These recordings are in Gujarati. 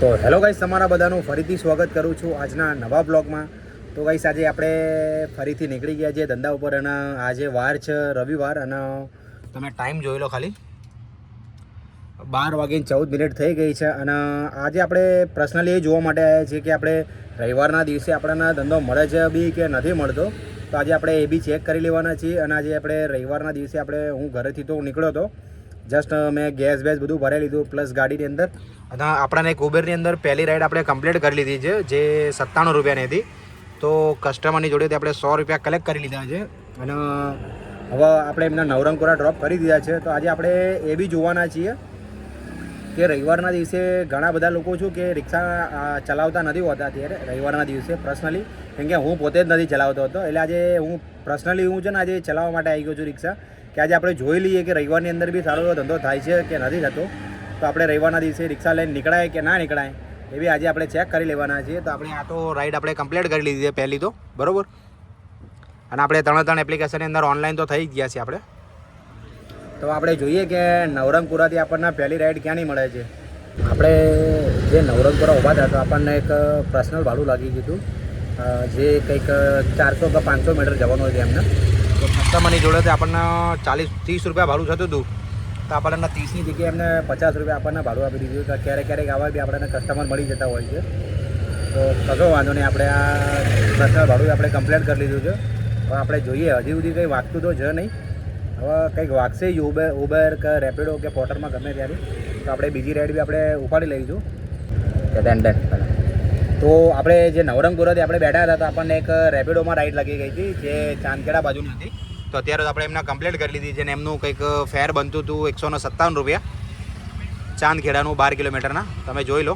તો હેલો ગાઈસ, તમારા બધાનું ફરીથી સ્વાગત કરું છું આજના નવા બ્લોગમાં. તો ગાઈસ, આજે આપણે ફરીથી નીકળી ગયા છીએ ધંધા ઉપર અને આજે વાર છે રવિવાર અને તમે ટાઈમ જોઈ લો ખાલી. બાર વાગીને ચૌદ મિનિટ થઈ ગઈ છે અને આજે આપણે પર્સનલી એ જોવા માટે આવ્યા છીએ કે આપણે રવિવારના દિવસે આપણને ધંધો મળે છે બી કે નથી મળતો. તો આજે આપણે એ બી ચેક કરી લેવાના છીએ અને આજે આપણે રવિવારના દિવસે આપણે હું ઘરેથી તો નીકળ્યો હતો. જસ્ટ મેં ગેસ બેસ બધું ભરાઈ લીધું પ્લસ ગાડીની અંદર. અને આપણાને એક ઉબેરની અંદર પહેલી રાઈડ આપણે કમ્પ્લીટ કરી લીધી છે, જે સત્તાણું રૂપિયાની હતી. તો કસ્ટમરની જોડેથી આપણે સો રૂપિયા કલેક્ટ કરી લીધા છે. અને હવે આપણે એમના નવરંગપુરા ડ્રોપ કરી દીધા છે. તો આજે આપણે એ બી જોવાના છીએ કે રવિવારના દિવસે ઘણા બધા લોકો છું કે રિક્ષા ચલાવતા નથી હોતા અત્યારે, રવિવારના દિવસે પર્સનલી કેમ કે હું પોતે જ નથી ચલાવતો હતો. એટલે આજે હું પર્સનલી હું છે ને આજે ચલાવવા માટે આવી ગયો છું રિક્ષા. કે આજે આપણે જોઈ લઈએ કે રવિવારની અંદર બી સારો એવો ધંધો થાય છે કે નથી થતો. તો આપણે રવિવારના દિવસે રિક્ષા લઈને નીકળાય કે ના નીકળાય, એ બી આજે આપણે ચેક કરી લેવાના છીએ. તો આપણે આ તો રાઈડ આપણે કમ્પ્લીટ કરી લીધી છે પહેલી તો, બરાબર? અને આપણે ત્રણે ત્રણ એપ્લિકેશનની અંદર ઓનલાઈન તો થઈ ગયા છીએ આપણે. તો આપણે જોઈએ કે નવરંગપુરાથી આપણને પહેલી રાઈડ ક્યાંની મળે છે? આપણે જે નવરંગપુરા ઊભા હતા તો આપણને એક પર્સનલ ભાડું લાગી ગયું હતું. જે કંઈક ચારસો કે પાંચસો મીટર જવાનું હતું એમને. તો કસ્ટમરની જોડેથી આપણને ચાલીસ ત્રીસ રૂપિયા ભાડું થતું હતું. તો આપણને ત્રીસની જગ્યાએ એમને પચાસ રૂપિયા આપણને ભાડું આપી દીધું તો ક્યારેક ક્યારેક આવા બી આપણને કસ્ટમર મળી જતા હોય છે. તો કશો વાંધો નહીં, આપણે આ પર્સનલ ભાડું આપણે કમ્પ્લેન કરી લીધું છે. હવે આપણે જોઈએ, હજી સુધી કંઈ વાગતું તો છે નહીં. હવે કંઈક વાગશે જ ઉબર ઉબર કે રેપિડો કે પોર્ટરમાં ગમે ત્યારે. તો આપણે બીજી રાઈડ બી આપણે ઉપાડી લઈશું. ડન ડન તો આપણે જે નવરંગપુરાથી આપણે બેઠા હતા તો આપણને એક રેપિડોમાં રાઈડ લાગી ગઈ હતી, જે ચાંદખેડા બાજુની હતી. તો અત્યારે તો આપણે એમને કમ્પ્લીટ કરી લીધી છે ને એમનું કંઈક ફેર બનતું હતું એકસો ને સત્તાવન રૂપિયા ચાંદખેડાનું બાર કિલોમીટરના. તમે જોઈ લો.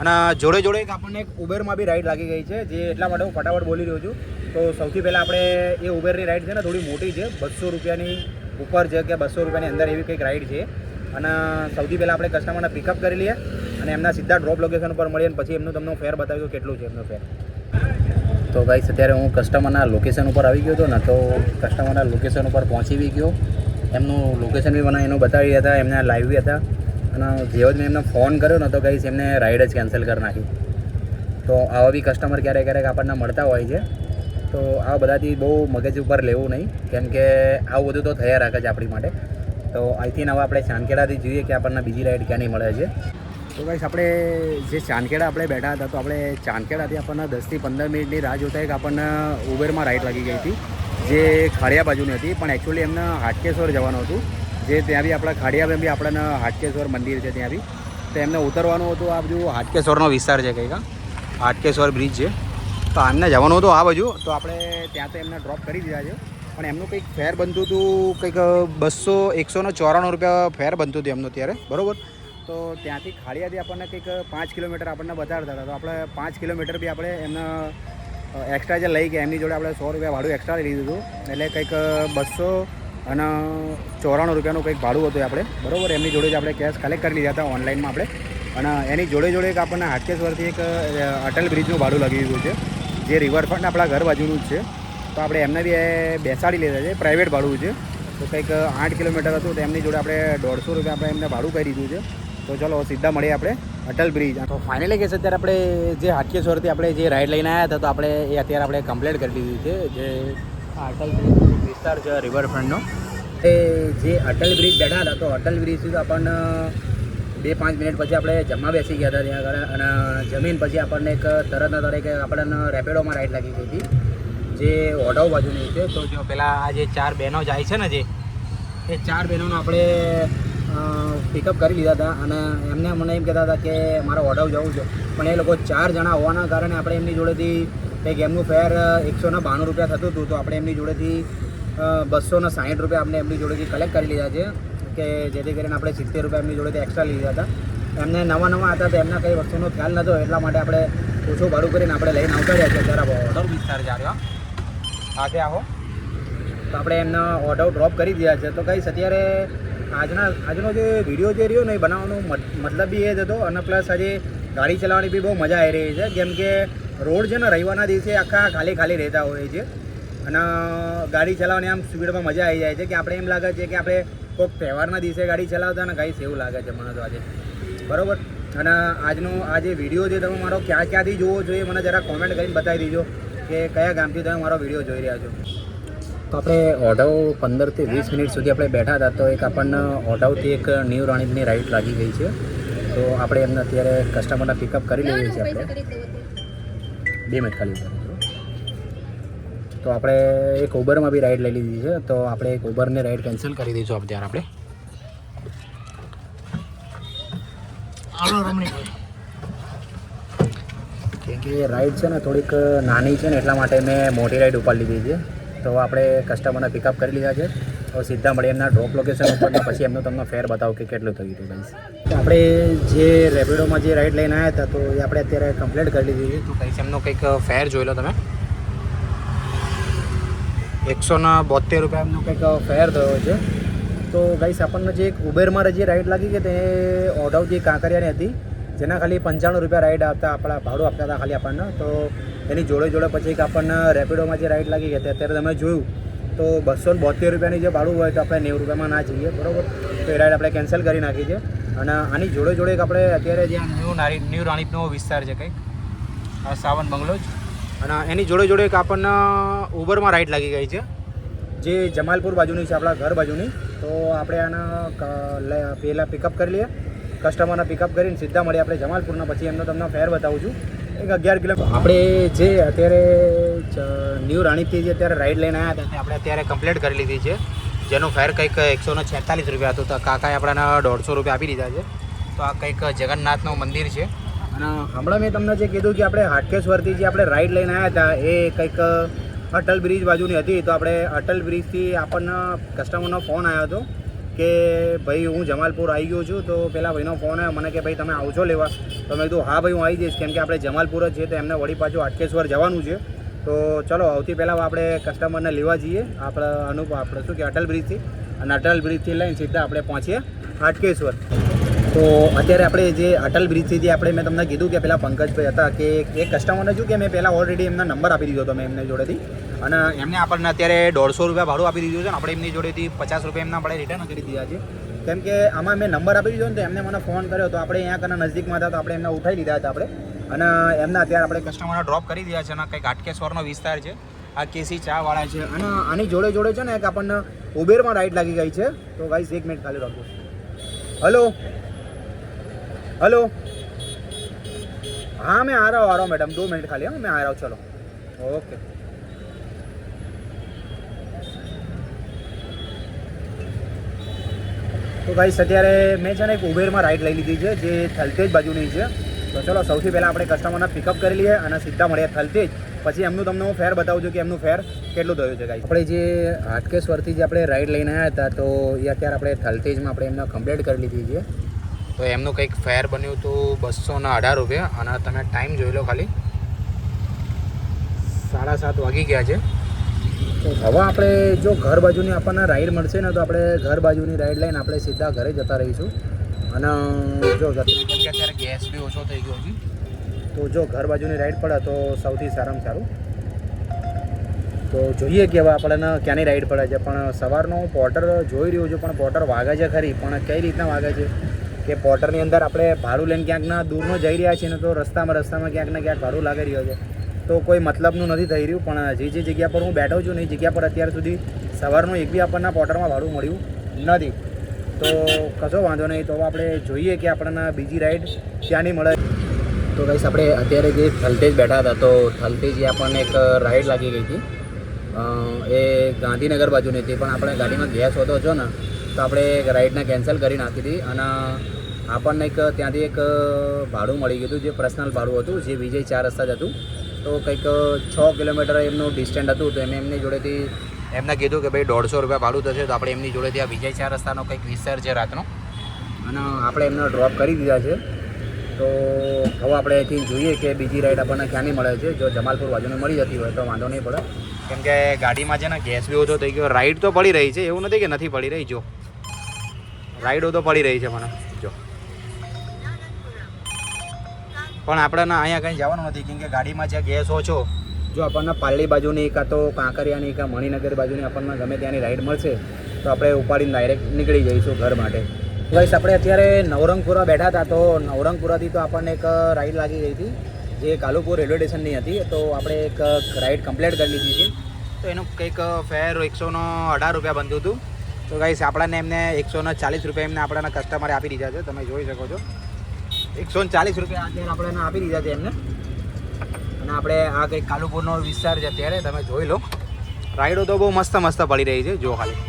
અને જોડે જોડે એક આપણને એક ઉબેરમાં બી રાઈડ લાગી ગઈ છે, જે એટલા માટે હું ફટાફટ બોલી રહ્યો છું. તો સૌથી પહેલાં આપણે એ ઉબેરની રાઈડ છે ને, થોડી મોટી છે, બસો રૂપિયાની ઉપર છે કે બસો રૂપિયાની અંદર એવી કંઈક રાઈડ છે. અને સૌથી પહેલાં આપણે કસ્ટમરને પિકઅપ કરી લઈએ. અને એમના સીધા ડ્રોપ લોકેશન પર મળીએ અને પછી એમનું તમને ફેર બતાવ્યું કેટલું છે એમનો ફેર તો ગાઈસ અત્યારે હું કસ્ટમરના લોકેશન ઉપર આવી ગયો હતો ને, તો કસ્ટમરના લોકેશન ઉપર પહોંચી બી ગયો. એમનું લોકેશન બી મને એનું બતાવી હતા, એમને લાઈવ બી હતા. અને જેવો જ મેં એમને ફોન કર્યો ને, તો ગાઈસ એમને રાઈડ જ કેન્સલ કરી નાખી. તો આવા બી કસ્ટમર ક્યારેક ક્યારેક આપણને મળતા હોય છે. તો આ બધાથી બહુ મગજ ઉપર લેવું નહીં, કેમ કે આવું બધું તો થયા રાખે છે આપણી માટે. તો અહીંથી હવે આપણે ચાંદખેડાથી જોઈએ કે આપણને બીજી રાઈડ ક્યાંની મળે છે. તો ગાઈશ આપણે જે ચાંદખેડા આપણે બેઠા હતા, તો આપણે ચાંદખેડાથી આપણને દસથી પંદર મિનિટની રાહ જોતા એક આપણને ઉબેરમાં રાઈડ લાગી ગઈ હતી, જે ખાડિયા બાજુની હતી. પણ એકચ્યુઅલી એમને હાટકેશ્વર જવાનું હતું. જે ત્યાં બી આપણા ખાડિયામાં બી આપણને હાટકેશ્વર મંદિર છે ત્યાં બી. તો એમને ઉતરવાનું હતું આ બધું હાટકેશ્વરનો વિસ્તાર છે કંઈક. હાટકેશ્વર બ્રિજ છે. તો એમને જવાનું હતું આ બાજુ. તો આપણે ત્યાં તો એમને ડ્રોપ કરી દીધા છે. પણ એમનું કંઈક ફેર બનતું હતું, કંઈક બસો, એકસો ચોરાણું રૂપિયા ફેર બનતું હતું એમનું ત્યારે બરાબર? તો ત્યાંથી ખાડિયાથી આપણને કંઈક પાંચ કિલોમીટર આપણને બતાડતા હતા. તો આપણે પાંચ કિલોમીટર બી આપણે એમને એક્સ્ટ્રા જે લઈ ગયા, એમની જોડે આપણે સો રૂપિયા ભાડું એક્સ્ટ્રા લઈ લીધું હતું. એટલે કંઈક બસો અને ચોરાણું રૂપિયાનું કંઈક ભાડું હતું આપણે. બરાબર, એમની જોડે જ આપણે કેશ કલેક્ટ કરી લીધા હતા ઓનલાઈનમાં આપણે. અને એની જોડે જોડે એક આપણને હાટકેશ્વરથી એક અટલ બ્રિજનું ભાડું લાગી દીધું છે. જે રિવરફ્રન્ટ આપણા ઘર બાજુનું જ છે. તો આપણે એમને બી બેસાડી લીધા છે. પ્રાઇવેટ ભાડું છે. તો કંઈક આઠ કિલોમીટર હતું તો એમની જોડે આપણે દોઢસો રૂપિયા આપણે એમને ભાડું કરી દીધું છે. તો ચલો, સીધા મળીએ આપણે અટલ બ્રિજ તો ફાઇનલી કે છે, અત્યારે આપણે જે હાટકેશ્વરથી આપણે જે રાઈડ લઈને આવ્યા હતા, તો આપણે એ અત્યારે આપણે કમ્પ્લીટ કરી દીધી છે, જે અટલ બ્રિજ વિસ્તાર છે રિવરફ્રન્ટનો એ જે અટલ બ્રિજ બેઠા હતા, તો અટલ બ્રિજથી તો આપણને બે પાંચ મિનિટ પછી આપણે જમવા બેસી ગયા હતા ત્યાં આગળ, અને જમીન પછી આપણને એક તરતના તરીકે આપણને રેપિડોમાં રાઈડ લાગી ગઈ હતી, જે ઓઢવ બાજુની છે. તો જો પેલા આ જે ચાર બહેનો જાય છે ને જે, એ ચાર બહેનોનો આપણે પિકઅપ કરી લીધા હતા અને એમને મને એમ કહેતા હતા કે મારે ઓઢવ જવું છે. પણ એ લોકો ચાર જણા હોવાના કારણે આપણે એમની જોડેથી કંઈક એમનું ફેર એકસો ને બાણું રૂપિયા થતું હતું તો આપણે એમની જોડેથી બસો ને સાઠ રૂપિયા આપણે એમની જોડેથી કલેક્ટ કરી લીધા છે કે જેથી કરીને આપણે સિત્તેર રૂપિયા એમની જોડેથી એક્સ્ટ્રા લીધા હતા. એમને નવા નવા હતા તો એમના કંઈ વસ્તુનો ખ્યાલ નહોતો એટલા માટે આપણે ઓછું ભાડું કરીને આપણે લઈને આવતા રહ્યા છીએ. ત્યારે ઓર્ડર વિસ્તાર છે આ આગે આવો તો આપણે એમના ઓર્ડર ડ્રોપ કરી દીધા છે. તો કંઈ અત્યારે આજના આજનો જે વીડિયો જે રહ્યો ને એ બનાવવાનો મત- મતલબ બી એ જ હતો. અને પ્લસ આજે ગાડી ચલાવવાની બી બહુ મજા આવી રહી છે. કેમ કે રોડ છે ને રવિવારના દિવસે આખા ખાલી ખાલી રહેતા હોય છે. અને ગાડી ચલાવવાની આમ સ્પીડમાં મજા આવી જાય છે કે આપણે એમ લાગે છે કે આપણે કોઈક તહેવારના દિવસે ગાડી ચલાવતા ને ગાઈસ એવું લાગે છે મને તો આજે. બરાબર? અને આજનો આ જે વીડિયો જે તમે મારો ક્યાં ક્યાંથી જોવો જોઈએ મને જરા કોમેન્ટ કરીને બતાવી દેજો કે કયા ગામથી તમે મારો વીડિયો જોઈ રહ્યા છો. તો આપણે ઓઢવ પંદરથી વીસ મિનિટ સુધી આપણે બેઠા હતા તો એક આપણને ઓઢવથી એક ન્યૂ રાણીપની રાઈડ લાગી ગઈ છે. તો આપણે એમને અત્યારે કસ્ટમરને પિકઅપ કરી લઈએ છીએ આપણે. બે મિનિટ ખાલી તો આપણે એક ઉબરમાં બી રાઈડ લઈ લીધી છે તો આપણે એક ઉબરની રાઈડ કેન્સલ કરી દઈશું અત્યારે આપણે. કેમ કે રાઈડ છે ને થોડીક નાની છે ને એટલા માટે મેં મોટી રાઈડ ઉપાડી લીધી છે. તો આપણે કસ્ટમરને પિકઅપ કરી લીધા છે. તો સીધા મળી એમના ડ્રોપ લોકેશન ઉપર પછી એમનો તમને ફેર બતાવો કે કેટલું થયું હતું ગાઈસ આપણે જે રેપિડોમાં જે રાઈડ લઈને આવ્યા હતા તો એ આપણે અત્યારે કમ્પ્લીટ કરી લીધી છે. તો કઈ એમનો કંઈક ફેર જોઈ લો તમે. એકસો ના બોતેર રૂપિયા એમનો કંઈક ફેર થયો છે. તો ગાઈસ આપણને જે એક ઉબેરમાં જે રાઈડ લાગી કે તે ઓઢવથી કાંકરિયાની હતી. જેના ખાલી પંચાણું રૂપિયા રાઈડ આપતા આપણા ભાડું આપતા હતા ખાલી આપણને, તો એની જોડે જોડે પછી એક આપણને રેપિડોમાં જે રાઈડ લાગી ગઈ તે અત્યારે તમે જોયું, તો બસો ને બોતેર રૂપિયાની જે ભાડું હોય તો આપણે નેવું રૂપિયામાં ના જઈએ, બરોબર? તો એ રાઈડ આપણે કેન્સલ કરી નાખી છે. અને આની જોડે જોડે એક આપણે અત્યારે જે ન્યૂ નારી ન્યૂ રાણીપનો વિસ્તાર છે કંઈક, આ સાવન બંગલો જ. અને એની જોડે જોડે એક આપણને ઉબરમાં રાઈડ લાગી ગઈ છે, જે જમાલપુર બાજુની છે, આપણા ઘર બાજુની. તો આપણે આના પહેલાં પિકઅપ કરી લઈએ. કસ્ટમરને પિકઅપ કરીને સીધા મળીએ આપણે જમાલપુરના પછી એમનો તમને ફેર બતાવું છું. એક અગિયાર કિલો આપણે જે અત્યારે ન્યૂ રાણીપથી જે અત્યારે રાઈડ લઈને આવ્યા હતા આપણે અત્યારે કમ્પ્લીટ કરી લીધી છે. જેનો ફેર કંઈક એકસો ને છેતાલીસ રૂપિયા હતું. તો કાકાએ આપણાને દોઢસો રૂપિયા આપી દીધા છે. તો આ કંઈક જગન્નાથનું મંદિર છે. અને હમણાં મેં તમને જે કીધું કે આપણે હાટકેશ્વરથી જે આપણે રાઈડ લઈને આવ્યા હતા, એ કંઈક અટલ બ્રિજ બાજુની હતી. તો આપણે અટલ બ્રિજથી આપણને કસ્ટમરનો ફોન આવ્યો હતો. કે ભાઈ હું જમાલપુર આવી ગયો છું, તો પેલા ભાઈનો ફોન આવ્યો, મને કે ભાઈ તમે આવશો લેવા. તો મેં કીધું, હા ભાઈ, હું આવી જઈશ. કેમ કે આપણે જમાલપુર જ છે, તો એમને વળી પાછું આટકેશ્વર જવાનું છે. તો ચલો, આવતી પહેલાં આપણે કસ્ટમરને લેવા જઈએ. આપણે અનુપ, આપણે શું કે અટલ બ્રિજથી અને અટલ બ્રિજથી લઈને સીધા આપણે પહોંચીએ હાટકેશ્વર તો અત્યારે આપણે જે અટલ બ્રિજથી જે આપણે, મેં તમને કીધું કે પેલા પંકજભાઈ હતા, કે એક કસ્ટમરને શું કે મેં પહેલાં ઓલરેડી એમના નંબર આપી દીધો હતો, મેં એમને જોડેથી. અને એમને આપણને અત્યારે દોઢસો રૂપિયા ભાડું આપી દીધું છે ને આપણે એમની જોડેથી પચાસ રૂપિયા એમના આપણે રિટર્ન કરી દીધા છે કેમ કે આમાં મેં નંબર આપી દીધો ને તો એમને મને ફોન કર્યો તો આપણે અહીંયા કના નજદીકમાં હતા તો આપણે એમને ઉઠાવી લીધા હતા આપણે અને એમના અત્યારે આપણે કસ્ટમરને ડ્રોપ કરી દીધા છે અને કંઈક હાટકેશ્વરનો વિસ્તાર છે આ કેસી ચાવાળા છે અને આની જોડે જોડે છે ને એક આપણને ઉબેરમાં રાઈડ લાગી ગઈ છે તો ગાઈસ એક મિનિટ ખાલી રાખજો હલો हेलो हाँ मैं आ रहा हूँ आ रहा हूँ मैडम दो मिनट खाली हाँ मैं आ रहा हूँ चलो ओके તો ગાઈસ અત્યારે મેં છે ને એક ઉબેરમાં રાઈડ લઈ લીધી છે, જે થલતેજ બાજુની છે. તો ચલો, સૌથી પહેલાં આપણે કસ્ટમરને પિકઅપ કરી લઈએ અને સીધા મળીએ થલતેજ. પછી એમનું તમને હું ફેર બતાવું છું કે એમનું ફેર કેટલું થયું છે ગાઈસ આપણે જે હાટકેશ્વરથી જે આપણે રાઈડ લઈને આવ્યા હતા, તો એ અત્યારે આપણે થલતેજમાં આપણે એમને કમ્પ્લીટ કરી લીધી છે. તો એમનું કંઈક ફેર બન્યું હતું બસો ને અઢાર રૂપિયા. અને તમે ટાઈમ જોઈ લો ખાલી. સાડા સાત વાગી ગયા છે. હવે આપણે જો ઘર બાજુની આપણને રાઈડ મળશે ને તો આપણે ઘર બાજુની રાઈડ લઈને આપણે સીધા ઘરે જતા રહીશું. અને જો અત્યારે ગેસ બી ઓછો થઈ ગયો છે. તો જો ઘર બાજુની રાઈડ પડે તો સૌથી સારામાં સારું. તો જોઈએ કે હવે આપણને ક્યાંની રાઈડ પડે છે. પણ સવારનો હું પોર્ટર જોઈ રહ્યો છું પણ પોર્ટર વાગે છે ખરી. પણ કઈ રીતના વાગે છે? કે પોર્ટરની અંદર આપણે ભાડું લઈને ક્યાંકના દૂરનો જઈ રહ્યા છીએ ને તો રસ્તામાં રસ્તામાં ક્યાંક ને ક્યાંક ભાડું લાગી રહ્યો છે. તો કોઈ મતલબનું નથી થઈ રહ્યું, પણ જે જે જગ્યા પર હું બેઠો છું ને એ જગ્યા પર અત્યાર સુધી સવારનું એક બી આપણને પોર્ટરમાં ભાડું મળ્યું નથી. તો કશો વાંધો નહીં, તો આપણે જોઈએ કે આપણને બીજી રાઈડ ક્યાંની મળે. તો કહીશ આપણે અત્યારે જે થલતેજ બેઠા હતા, તો થલતેજ આપણને એક રાઈડ લાગી ગઈ હતી. એ ગાંધીનગર બાજુની હતી, પણ આપણે ગાડીમાં ગેસ હોતો છો ને, તો આપણે રાઈડને કેન્સલ કરી નાખી હતી અને આપણને એક ત્યાંથી એક ભાડું મળી ગયું હતું, જે પર્સનલ ભાડું હતું, જે વિજય ચાર રસ્તા જ હતું. તો કંઈક છ કિલોમીટર એમનું ડિસ્ટન્સ હતું, તો એમ એમની જોડેથી એમને કીધું કે ભાઈ દોઢસો રૂપિયા ભાડું થશે, તો આપણે એમની જોડેથી આ વિજય ચાર રસ્તાનો કંઈક વિસ્તાર છે રાતનો. અને આપણે એમને ડ્રોપ કરી દીધા છે. તો હવે આપણે અહીંથી જોઈએ કે બીજી રાઈડ આપણને ક્યાંની મળે છે. જો જમાલપુર બાજુને મળી જતી હોય તો વાંધો નહીં પડે. કેમ કે ગાડીમાં છે ને ગેસ બી ઓછો થઈ ગયો. રાઈડ તો પડી રહી છે. એવું નથી કે નથી પડી રહી, જો. રાઈડો તો પડી રહી છે મને. જો. પણ આપણને અહીંયા કંઈ જવાનું નથી, કેમ કે ગાડીમાં જે ગેસ ઓછો, જો આપણને પાલડી બાજુની કાં તો કાંકરિયાની કાં મણિનગર બાજુની આપણને ગમે ત્યાંની રાઈડ મળશે, તો આપણે ઉપાડીને ડાયરેક્ટ નીકળી જઈશું ઘર માટે. ગાઈસ આપણે અત્યારે નવરંગપુરા બેઠા હતા, તો નવરંગપુરાથી તો આપણને એક રાઈડ લાગી ગઈ હતી, જે કાલુપુર રેલવે સ્ટેશનની હતી, તો આપણે એક રાઈડ કમ્પ્લીટ કરી લીધી છે. તો એનું કંઈક ફેર એકસોનો અઢાર રૂપિયા બનતું હતું. તો ગાઈસ આપણાને એમને એકસોને ચાલીસ રૂપિયા એમને આપણાના કસ્ટમરે આપી દીધા છે, તમે જોઈ શકો છો. એકસો ચાલીસ રૂપિયા અત્યારે આપણે આપી દીધા છે એમને. અને આપણે આ કંઈક કાલુપુરનો વિસ્તાર છે અત્યારે, તમે જોઈ લો. રાઈડો તો બહુ મસ્ત મસ્ત પડી રહી છે, જો ખાલી.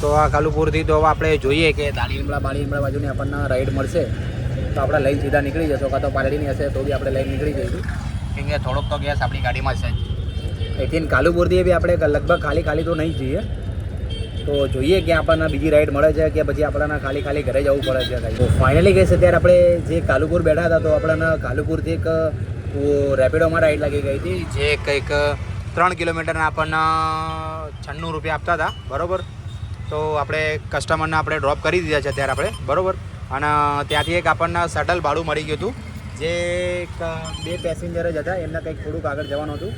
તો આ કાલુપુરથી તો આપણે જોઈએ કે દાણીમડા બાળીમડા બાજુની આપણને રાઈડ મળશે. તો આપણે લઈને સીધા નીકળી જશો, કાં તો પાલડીની હશે તો બી આપણે લઈને નીકળી જઈશું. કેમ કે થોડોક તો ગેસ આપણી ગાડીમાં છે. અહીંથી કાલુપુરથી બી આપણે લગભગ ખાલી ખાલી તો નહીં જઈએ. તો જોઈએ કે આપણને બીજી રાઈડ મળે છે કે પછી આપણને ખાલી ખાલી ઘરે જવું પડે છે કાંઈ. તો ફાઇનલી કહીશ અત્યારે આપણે જે કાલુપુર બેઠા હતા તો આપણને કાલુપુરથી એક રેપિડોમાં રાઈડ લાગી ગઈ હતી, જે કંઈક ત્રણ કિલોમીટરના આપણને છન્નું રૂપિયા આપતા હતા, બરોબર? તો આપણે કસ્ટમરને આપણે ડ્રોપ કરી દીધા છે અત્યારે આપણે, બરાબર? અને ત્યાંથી એક આપણને શટલ ભાડું મળી ગયું હતું, જે બે પેસેન્જર જ હતા, એમને કંઈક થોડુંક આગળ જવાનું હતું.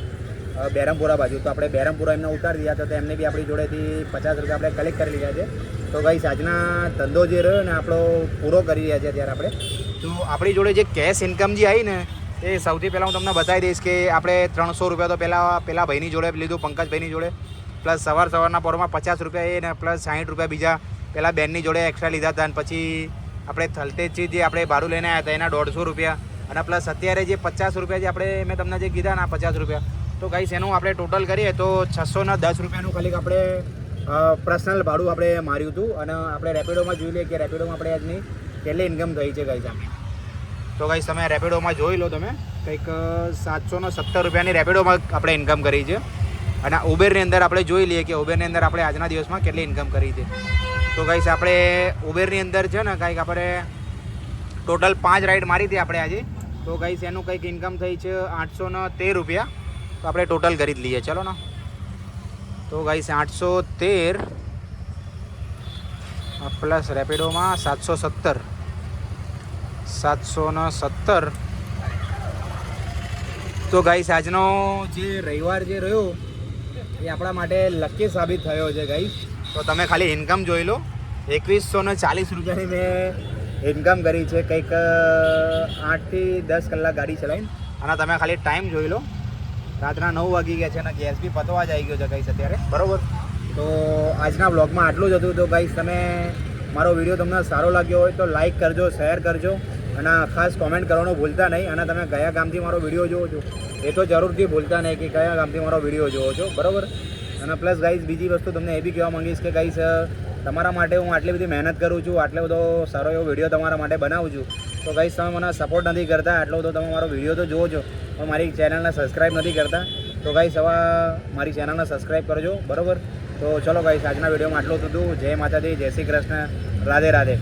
બેરમપુરા બાજુ. તો આપણે બેરમપુરા એમને ઉતારી દીધા તો એમને બી આપણી જોડેથી પચાસ રૂપિયા આપણે કલેક્ટ કરી લીધા છે. તો ભાઈ આજના ધંધો જે રહ્યો ને, આપણો પૂરો કરી રહ્યા છે અત્યારે આપણે. તો આપણી જોડે જે કેશ ઇન્કમ જે આવી ને, એ સૌથી પહેલાં હું તમને બતાવી દઈશ કે આપણે ત્રણસો રૂપિયા તો પહેલાં પહેલાં ભાઈની જોડે લીધું, પંકજભાઈની જોડે. પ્લસ સવાર સવારના પોરમાં પચાસ રૂપિયા એ ને પ્લસ સાઠ રૂપિયા બીજા પહેલાં બેનની જોડે એક્સ્ટ્રા લીધા હતા. અને પછી આપણે થલતેજથી જે આપણે ભાડું લઈને આવ્યા હતા, એના દોઢસો રૂપિયા. અને પ્લસ અત્યારે જે પચાસ રૂપિયા જે આપણે, મેં તમને જે કીધા ને પચાસ રૂપિયા તો ગાઈસ એનું આપણે ટોટલ કરીએ તો છસો ને દસ રૂપિયાનું ખાલી આપણે પર્સનલ ભાડું આપણે માર્યું હતું અને આપણે રેપિડોમાં જોઈ લઈએ કે રેપિડોમાં આપણે આજની કેટલી ઇન્કમ થઈ છે ગાઈસ આપણે. તો ગાઈસ તમે રેપિડોમાં જોઈ લો તમે, કંઈક સાતસો ને સત્તર રૂપિયાની રેપિડોમાં આપણે ઇન્કમ કરી છે. અને ઉબેરની અંદર આપણે જોઈ લઈએ કે ઉબેરની અંદર આપણે આજના દિવસમાં કેટલી ઇન્કમ કરી છે. તો ગાઈસ આપણે ઉબેરની અંદર છે ને કંઈક આપણે ટોટલ પાંચ રાઈડ મારી હતી આપણે આજે. તો ગાઈસ એનું કંઈક ઇન્કમ થઈ છે આઠસો તેર રૂપિયા. તો આપણે ટોટલ કરી જ લઈએ. ચલો ને. તો ગાઈસ આઠસો તેર પ્લસ રેપિડોમાં સાતસો સત્તર. સાતસો ને સત્તર. તો ગાઈસ આજનો જે રવિવાર જે રહ્યો, એ આપણા માટે લકી સાબિત થયો છે ગાઈસ તો તમે ખાલી ઇન્કમ જોઈ લો. એકવીસો ને ચાલીસ રૂપિયાની મેં ઇન્કમ કરી છે. કંઈક આઠથી દસ કલાક ગાડી ચલાવીને. અને તમે ખાલી ટાઈમ જોઈ લો. રાતના નવ વાગી ગયા છે અને ગેસ બી પતવા જ આવી ગયો છે ગાઈસ અત્યારે. બરાબર. તો આજના બ્લોગમાં આટલું જ હતું. તો ગાઈસ તમે મારો વીડિયો તમને સારો લાગ્યો હોય તો લાઈક કરજો શેર કરજો અને ખાસ કોમેન્ટ કરવાનું ભૂલતા નહીં. અને તમે કયા ગામથી મારો વીડિયો જોવો છો એ તો જરૂરથી ભૂલતા નહીં કે કયા ગામથી મારો વીડિયો જોવો છો. બરાબર? અને પ્લસ ગાઈઝ બીજી વસ્તુ તમને એ બી કહેવા માંગીશ કે ગાઈઝ તમારા માટે હું આટલી બધી મહેનત કરું છું આટલો બધો સારો એવો વીડિયો તમારા માટે બનાવું છું. તો ગાઈઝ તમે મને સપોર્ટ નથી કરતા. આટલો બધો તમે મારો વીડિયો તો જોવો છો. પણ મારી ચેનલને સબસ્ક્રાઈબ નથી કરતા, તો ગાઈઝ હવે મારી ચેનલને સબસ્ક્રાઈબ કરજો, બરાબર? તો ચલો ગાઈઝ આજના વિડીયોમાં આટલું જ જય માતાજી, જય શ્રી કૃષ્ણ. રાધે રાધે.